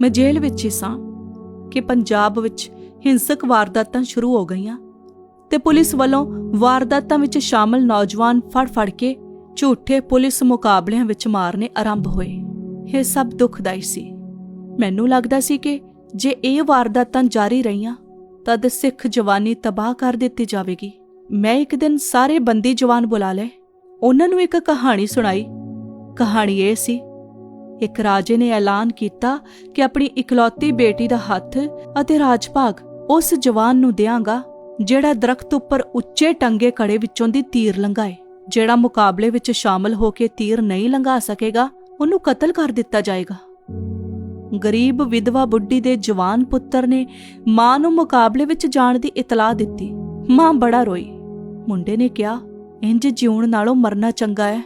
ਮੈਂ ਜੇਲ੍ਹ ਵਿੱਚ ਹੀ ਸਾਂ ਕਿ ਪੰਜਾਬ ਵਿੱਚ ਹਿੰਸਕ ਵਾਰਦਾਤਾਂ ਸ਼ੁਰੂ ਹੋ ਗਈਆਂ ਤੇ ਪੁਲਿਸ ਵੱਲੋਂ ਵਾਰਦਾਤਾਂ ਵਿੱਚ ਸ਼ਾਮਲ ਨੌਜਵਾਨ ਫੜ-ਫੜ ਕੇ ਝੂਠੇ ਪੁਲਿਸ ਮੁਕਾਬਲਿਆਂ ਵਿੱਚ ਮਾਰਨੇ ਆਰੰਭ ਹੋਏ। ਇਹ ਸਭ ਦੁਖਦਾਈ ਸੀ। ਮੈਨੂੰ ਲੱਗਦਾ ਸੀ ਕਿ ਜੇ ਇਹ ਵਾਰਦਾਤਾਂ ਜਾਰੀ ਰਹੀਆਂ, ਤਦ ਸਿੱਖ ਜਵਾਨੀ ਤਬਾਹ ਕਰ ਦਿੱਤੀ ਜਾਵੇਗੀ। ਮੈਂ ਇੱਕ ਦਿਨ ਸਾਰੇ ਬੰਦੀ ਜਵਾਨ ਬੁਲਾ ਲਏ। ਉਹਨਾਂ ਨੂੰ ਇੱਕ ਕਹਾਣੀ ਸੁਣਾਈ। ਕਹਾਣੀ ਇਹ ਸੀ ਇੱਕ ਰਾਜੇ ਨੇ ਐਲਾਨ ਕੀਤਾ ਕਿ ਆਪਣੀ ਇਕਲੌਤੀ ਬੇਟੀ ਦਾ ਹੱਥ ਅਤੇ ਰਾਜ ਭਾਗ ਉਸ ਜਵਾਨ ਨੂੰ ਦਿਆਂਗਾ, ਜਿਹੜਾ ਦਰਖਤ ਉੱਪਰ ਉੱਚੇ ਟੰਗੇ ਕੜੇ ਵਿੱਚੋਂ ਦੀ ਤੀਰ ਲੰਘਾਏ, ਜਿਹੜਾ ਮੁਕਾਬਲੇ ਵਿੱਚ ਸ਼ਾਮਲ ਹੋ ਕੇ ਤੀਰ ਨਹੀਂ ਲੰਘਾ ਸਕੇਗਾ, ਉਹਨੂੰ ਕਤਲ ਕਰ ਦਿੱਤਾ ਜਾਏਗਾ। ਗਰੀਬ ਵਿਧਵਾ ਬੁੱਢੀ ਦੇ ਜਵਾਨ ਪੁੱਤਰ ਨੇ ਮਾਂ ਨੂੰ ਮੁਕਾਬਲੇ ਵਿੱਚ ਜਾਣ ਦੀ ਇਤਲਾਹ ਦਿੱਤੀ। ਮਾਂ ਬੜਾ ਰੋਈ। ਮੁੰਡੇ ਨੇ ਕਿਹਾ, ਇੰਜ ਜਿਉਣ ਨਾਲੋਂ ਮਰਨਾ ਚੰਗਾ ਹੈ।